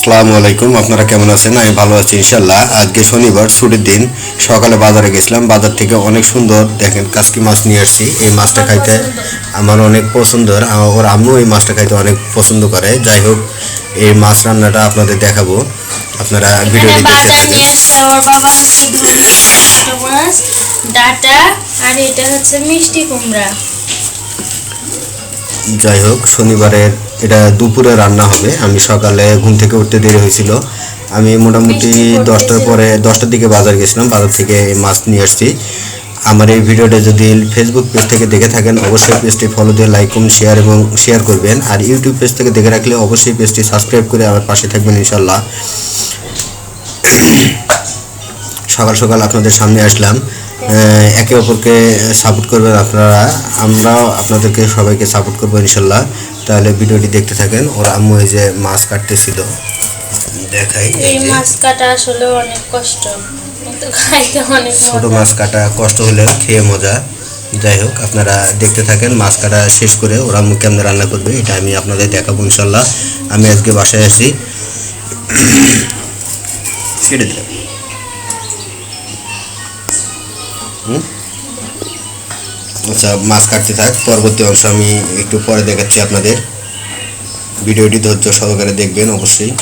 আসসালামু আলাইকুম আপনারা কেমন আছেন? আমি ভালো আছি ইনশাল্লাহ আজকে শনিবার ছুটির দিন। সকালে বাজারে গেছিলাম। বাজার থেকে অনেক সুন্দর দেখেন কাসকি মাছ নিয়ে আসছি। এই মাছটা খাইতে আমার অনেক পছন্দের আমার ওর আম্মু এই মাছটা খাইতে অনেক পছন্দ করে। যাই হোক এই মাছ রান্নাটা আপনাদের দেখাবো। আপনারা ভিডিওটি দেখতে থাকেন। ওর বাবা হচ্ছে ডাটা আর এটা হচ্ছে মিষ্টি কুমড়া। যাই হোক শনিবারের এটা দুপুরে রান্না হবে। আমি সকালে ঘুম থেকে উঠতে দেরি হয়েছিল। আমি মোটামুটি দশটার পরে দশটার দিকে বাজার গেছিলাম বাজার থেকে মাছ নিয়ে আসছি। আমার এই ভিডিওটা যদি ফেসবুক পেজ থেকে দেখে থাকেন অবশ্যই পেজটি ফলো দিয়ে লাইক কমেন্ট শেয়ার এবং শেয়ার করবেন। আর ইউটিউব পেজ থেকে দেখে রাখলে অবশ্যই পেজটি সাবস্ক্রাইব করে আমার পাশে থাকবেন ইনশাল্লাহ সকাল সকাল আপনাদের সামনে আসলাম। একে অপরকে সাপোর্ট করবেন আপনারা। আমরাও আপনাদেরকে সবাইকে সাপোর্ট করব ইনশাল্লাহ। তাহলে ভিডিওটি দেখতে থাকেন। ওর আম্মু এই যে মাছ কাটতেছিল। দেখাই এই মাছ কাটা আসলে অনেক কষ্ট। ছোট মাছ কাটা কষ্ট হলেও খেয়ে মজা। যাই হোক আপনারা দেখতে থাকেন মাছ কাটা শেষ করে ওরা আম্মু কেমন রান্না করবে এটা আমি আপনাদের দেখাবো ইনশাল্লাহ। আমি আজকে বাসায় আসি কেটে দিলাম। আচ্ছা মাছ কাটতে থাক, পরবর্তী অংশ আমি একটু পরে দেখাচ্ছি আপনাদের। ভিডিওটি ধৈর্য সহকারে দেখবেন, অবশ্যই।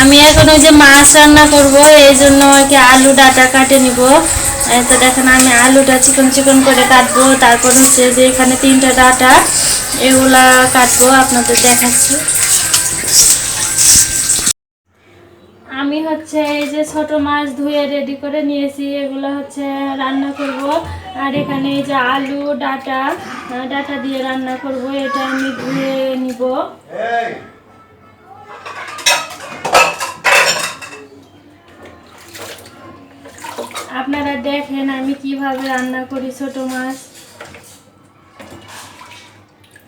আমি এখন ওই যে মাছ রান্না করব, এই জন্য কি আলু ডাটা কাটে নিব। তো দেখেন, আমি আলুটা চিকন চিকন করে কাটবো, তারপর হচ্ছে যে এখানে তিনটা ডাটা, এগুলা কাটবো, আপনাদের দেখাচ্ছি। আমি হচ্ছে এই যে ছোট মাছ ধুয়ে রেডি করে নিয়েছি, এগুলো হচ্ছে রান্না করব। আর এখানে এই যে আলু, ডাটা ডাটা দিয়ে রান্না করব, এটা আমি ধুয়ে নিব। আপনারা দেখেন আমি কীভাবে রান্না করি ছোট মাছ।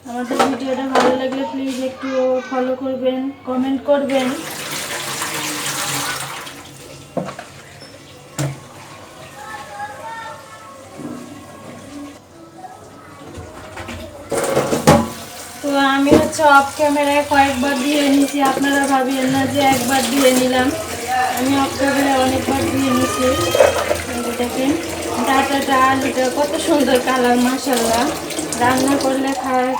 আমাদের ভিডিওটা ভালো লাগলে প্লিজ একটু ফলো করবেন কমেন্ট করবেন। হচ্ছে অফ ক্যামেরায় কয়েকবার দিয়ে নিয়েছি। আপনারা ভাবিয়েন না যে একবার দিয়ে নিলাম। আমি অফ ক্যামেরায় অনেকবার দিয়ে নিয়েছি। যে দেখেন ডাটাটা আলুটা কত সুন্দর কালার মাসাল্লাহ রান্না করলে খায়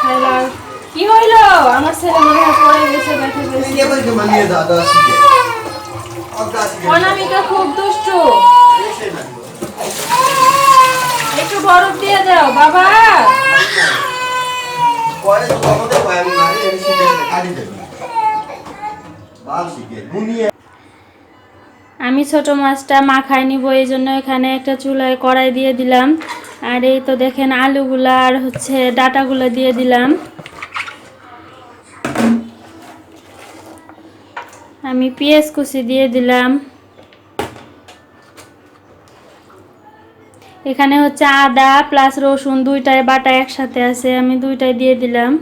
খাইলার কি হইল? আমার ছেলে মনে হয় পড়ে গেছে ব্যথা পেয়েছে। অনামিকা খুব দুষ্ট। একটু বরফ দিয়ে দাও বাবা। আমি ছোট মাছটা মাখায় নিব এই জন্য এখানে একটা চুলায় কড়াই দিয়ে দিলাম। আর এই তো দেখেন আলুগুলা আর হচ্ছে ডাটাগুলো দিয়ে দিলাম। আমি পেঁয়াজ কুচি দিয়ে দিলাম। এখানে হচ্ছে আদা প্লাস রসুন দুইটায় বাটা একসাথে আছে, আমি দুইটাই দিয়ে দিলাম।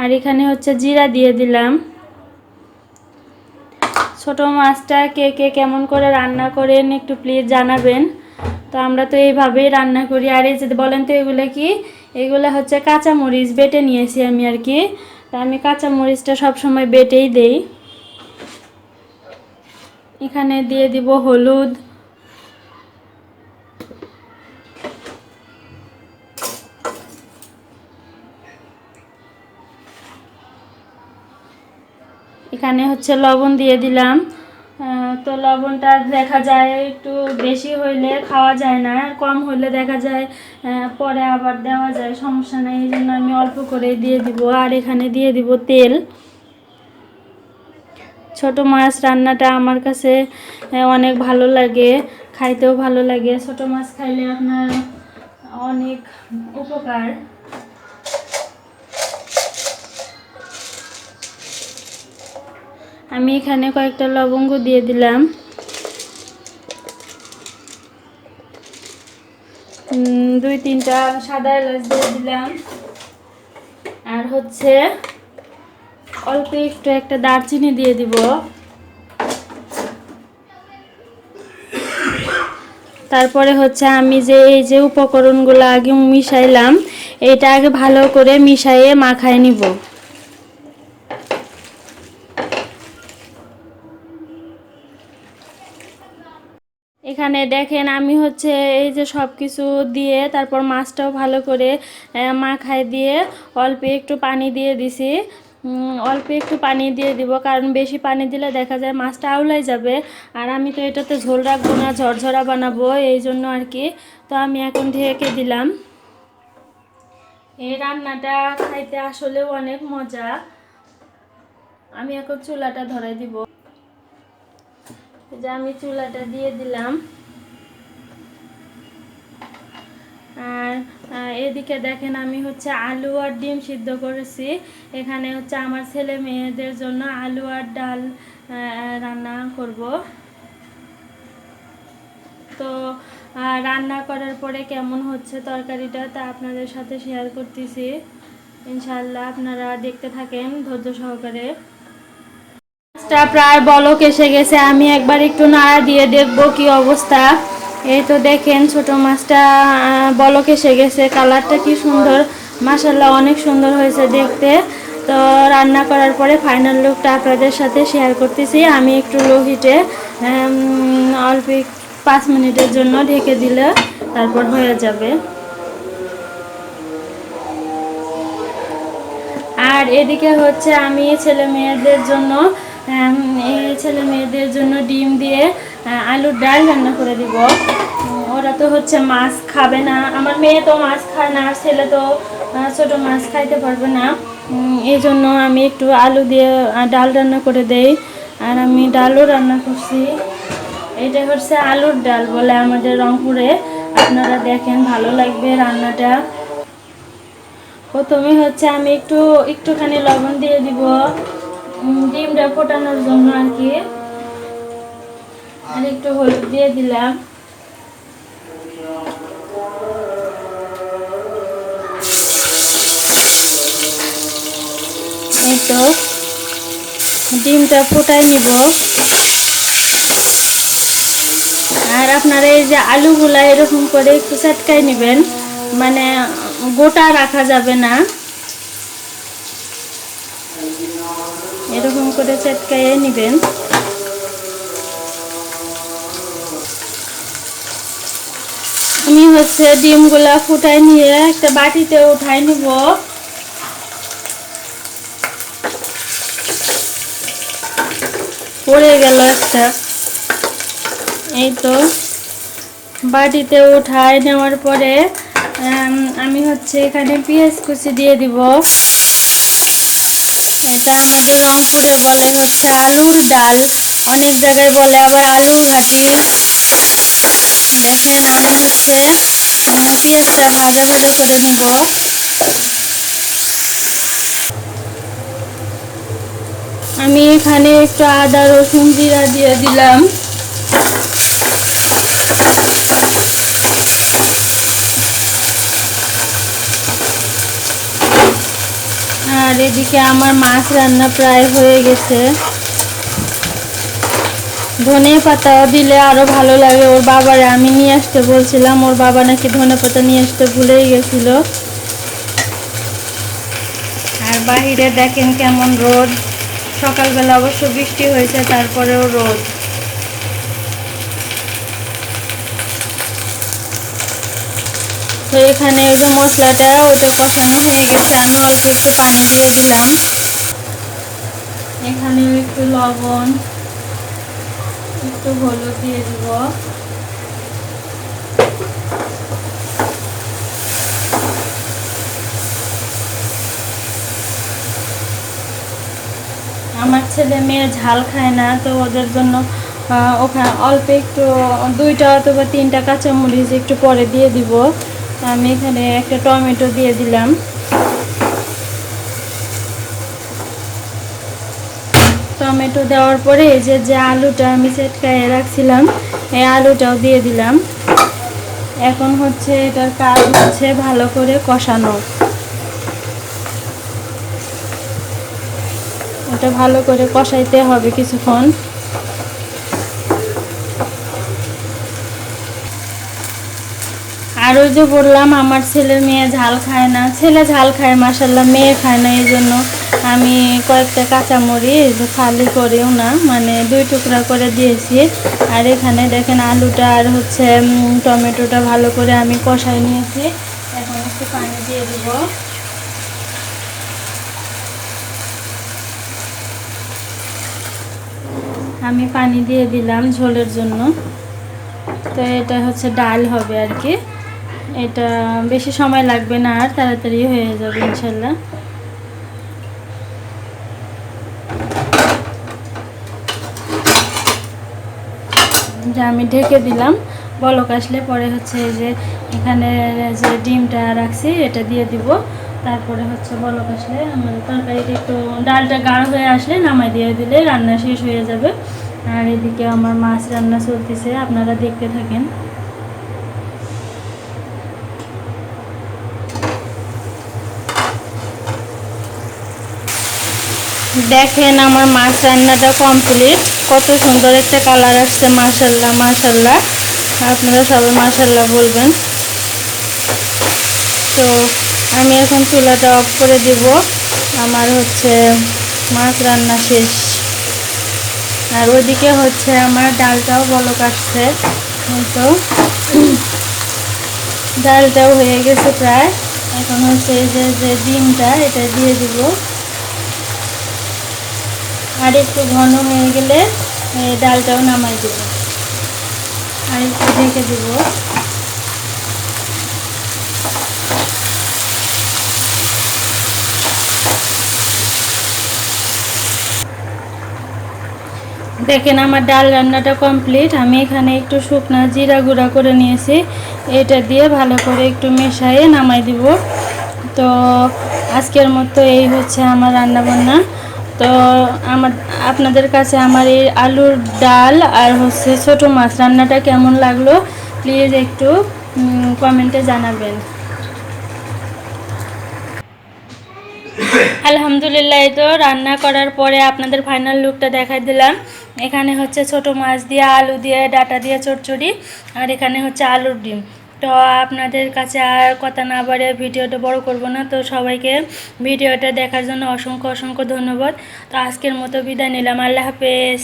আর এখানে হচ্ছে জিরা দিয়ে দিলাম। ছোট মাছটা কে কে কেমন করে রান্না করেন একটু প্লিজ জানাবেন। তো আমরা তো এইভাবেই রান্না করি। আর এই যে বলেন তো এগুলো কি? এগুলো হচ্ছে কাঁচামরিচ বেটে নিয়েছি আমি আর কি। তা আমি কাঁচামরিচটা সবসময় বেটেই দেই। এখানে দিয়ে দিব হলুদ এখানে হচ্ছে লবণ দিয়ে দিলাম। তো লবণটা দেখা যায় একটু বেশি হইলে খাওয়া যায় না কম হইলে দেখা যায় পরে আবার দেওয়া যায়। সমস্যা নেই, এই জন্য আমি অল্প করে দিয়ে দিব। আর এখানে দিয়ে দিব তেল। ছোট মাছ রান্নাটা আমার কাছে অনেক ভালো লাগে, খাইতেও ভালো লাগে। ছোট মাছ খাইলে আপনার অনেক উপকার। আমি এখানে কয়েকটা লবঙ্গ দিয়ে দিলাম। দুই, তিনটা সাদা এলাচ দিয়ে দিলাম। আর হচ্ছে অল্প একটু একটা দারচিনি দিয়ে দিব। তারপরে হচ্ছে আমি যে, এই যে উপকরণগুলো আগে মিশাইলাম, এটা আগে ভালো করে মিশাইয়ে মাখায় নিব। এখানে দেখেন আমি হচ্ছে এই যে সব কিছু দিয়ে তারপর মাছটাও ভালো করে মাখায় দিয়ে অল্প একটু পানি দিয়ে দিছি। অল্প একটু পানি দিয়ে দিব, কারণ বেশি পানি দিলে দেখা যায় মাছটা আউলাই যাবে। আর আমি তো এটাতে ঝোল রাখব না, ঝরঝরা বানাবো, এই জন্য আর কি। তো আমি এখন ঢেকে দিলাম। এই রান্নাটা খাইতে আসলেও অনেক মজা। আমি এখন চুলাটা ধরাই দিব। যে আমি চুলাটা দিয়ে দিলাম। আর এদিকে দেখেন আমি হচ্ছে আলু আর ডিম সিদ্ধ করেছি। এখানে হচ্ছে আমার ছেলে মেয়েদের জন্য আলু আর ডাল রান্না করব। তো রান্না করার পরে কেমন হচ্ছে তরকারিটা তা আপনাদের সাথে শেয়ার করতেছি। ইনশাল্লাহ আপনারা দেখতে থাকেন ধৈর্য সহকারে। মাছটা প্রায় বলক এসে গেছে। আমি একবার একটু নাড়া দিয়ে দেখব কি অবস্থা। এই তো দেখেন ছোট মাছটা বলক এসে গেছে। কালারটা কি সুন্দর। মাসাল্লাহ অনেক সুন্দর হয়েছে দেখতে। তো রান্না করার পরে ফাইনাল লুকটা আপনাদের সাথে শেয়ার করতেছি। আমি একটু লো হিটে অল্প পাঁচ মিনিটের জন্য ঢেকে দিলে তারপর হয়ে যাবে। আর এদিকে হচ্ছে আমি ছেলে মেয়েদের জন্য ছেলে মেয়েদের জন্য ডিম দিয়ে আলুর ডাল রান্না করে দিব। ওরা তো হচ্ছে মাছ খাবে না। আমার মেয়ে তো মাছ খায় না, আর ছেলে তো ছোট মাছ খাইতে পারবে না। এই জন্য আমি একটু আলু দিয়ে ডাল রান্না করে দেই। আর আমি ডালও রান্না করছি। এটা হচ্ছে আলুর ডাল বলে আমাদের রংপুরে। আপনারা দেখেন, ভালো লাগবে রান্নাটা। প্রথমে হচ্ছে আমি একটু, একটুখানি লবণ দিয়ে দিব। ডিমটা ফোটানোর জন্য আর কি। আর একটু হলুদ দিয়ে দিলাম। এই তো, ডিমটা ফোটাই নিব আর আপনারা এই যে আলুগুলা এরকম করে একটু চটকাই নেবেন মানে গোটা রাখা যাবে না। এরকম করে চটকাইয়ে নেবেন। আমি হচ্ছে ডিমগুলা ফুটাই নিয়ে একটা বাটিতে উঠাই নিব। পড়ে গেল একটা। এই তো বাটিতে উঠায় নেওয়ার পরে আমি হচ্ছে এখানে পেঁয়াজ কুচি দিয়ে দিব। এটা আমাদের রংপুরে বলে হচ্ছে আলুর ডাল। অনেক জায়গায় বলে আবার আলুর ঘাটি দেখেন আমি হচ্ছে পেঁয়াজটা ভাজা ভাজা করে নেব। আমি এখানে একটু আদা, রসুন, জিরা দিয়ে দিলাম। আর এদিকে আমার মাছ রান্না প্রায় হয়ে গেছে। ধনে পাতা দিলে আরও ভালো লাগে। ওর বাবারে আমি নিয়ে আসতে বলছিলাম, ওর বাবা নাকি ধনে পাতা নিয়ে আসতে ভুলেই গেছিল। আর বাহিরে দেখেন কেমন রোদ। সকালবেলা অবশ্য বৃষ্টি হয়েছে, তারপরেও রোদ। তো এখানে ওই যে মশলাটা, ওটা কষানো হয়ে গেছে। আমি অল্প একটু পানি দিয়ে দিলাম। এখানে একটু লবণ, একটু হলুদ দিয়ে দিব। আমার ছেলে মেয়ে ঝাল খায় না, তো ওদের জন্য ওখানে অল্প একটু, দুইটা অথবা তিনটা কাঁচামরিচ একটু পরে দিয়ে দিব। আমি এখানে একটা টমেটো দিয়ে দিলাম। টমেটো দেওয়ার পরে এই যে যে আলুটা আমি সেটকায়ে রাখছিলাম, এই আলুটাও দিয়ে দিলাম। এখন হচ্ছে এটার কাজ হচ্ছে ভালো করে কষানো। এটা ভালো করে কষাইতে হবে কিছুক্ষণ। আর ওই যে বললাম, আমার ছেলের মেয়ে ঝাল খায় না। ছেলে ঝাল খায় মাসাল্লাহ মেয়ে খায় না, এই জন্য আমি কয়েকটা কাঁচামরিচ খালি করেও না মানে দুই টুকরা করে দিয়েছি। আর এখানে দেখেন আলুটা আর হচ্ছে টমেটোটা ভালো করে আমি কষাই নিয়েছি। এখন একটু পানি দিয়ে দেবো। আমি পানি দিয়ে দিলাম ঝোলের জন্য। তো এটা হচ্ছে ডাল হবে আর কি। এটা বেশি সময় লাগবে না, আর তাড়াতাড়ি হয়ে যাবে ইনশাল্লাহ। যে আমি ঢেকে দিলাম, বলক আসলে পরে হচ্ছে যে এখানে যে ডিমটা রাখছি, এটা দিয়ে দিব। তারপরে হচ্ছে বলক আসলে আমাদের তরকারিটা একটু ডালটা গাঢ় হয়ে আসলে নামাই দিয়ে দিলে রান্না শেষ হয়ে যাবে। আর এদিকে আমার মাছ রান্না চলতেছে, আপনারা দেখতে থাকেন। দেখেন আমার মাছ রান্নাটা কমপ্লিট কত সুন্দর একটা কালার আসছে মাশাল্লাহ মাশাল্লাহ আপনারা সবাই মাশাল্লাহ বলবেন। তো আমি এখন চুলাটা অফ করে দিব। আমার হচ্ছে মাছ রান্না শেষ। আর ওইদিকে হচ্ছে আমার ডালটাও বলক আসছে। তো ডালটাও হয়ে গেছে প্রায়। এখন হচ্ছে যে যে ডিমটা, এটা দিয়ে দিব। আর একটু ঘন হয়ে গেলে ডালটাও নামাই দেব। আর একটু ঢেকে দেব। দেখেন আমার ডাল রান্নাটা কমপ্লিট। আমি এখানে একটু শুকনা জিরা গুঁড়া করে নিয়েছি। এটা দিয়ে ভালো করে একটু মেশাইয়ে নামাই দিব। তো আজকের মতো এই হচ্ছে আমার রান্না বান্না তো আমার, আপনাদের কাছে আমার এই আলুর ডাল আর হচ্ছে ছোটো মাছ রান্নাটা কেমন লাগল প্লিজ একটু কমেন্টে জানাবেন। আলহামদুলিল্লাহ তো রান্না করার পরে আপনাদের ফাইনাল লুকটা দেখাই দিলাম। এখানে হচ্ছে ছোট মাছ দিয়ে আলু দিয়ে, ডাটা দিয়ে চচ্চড়ি আর এখানে হচ্ছে আলুর ডিম। তো আপনাদের কাছে আর কথা না বাড়ে ভিডিওটা বড় করব না। তো সবাইকে ভিডিওটা দেখার জন্য অসংখ্য অসংখ্য ধন্যবাদ। তো আজকের মতো বিদায় নিলাম। আল্লাহ হাফেজ।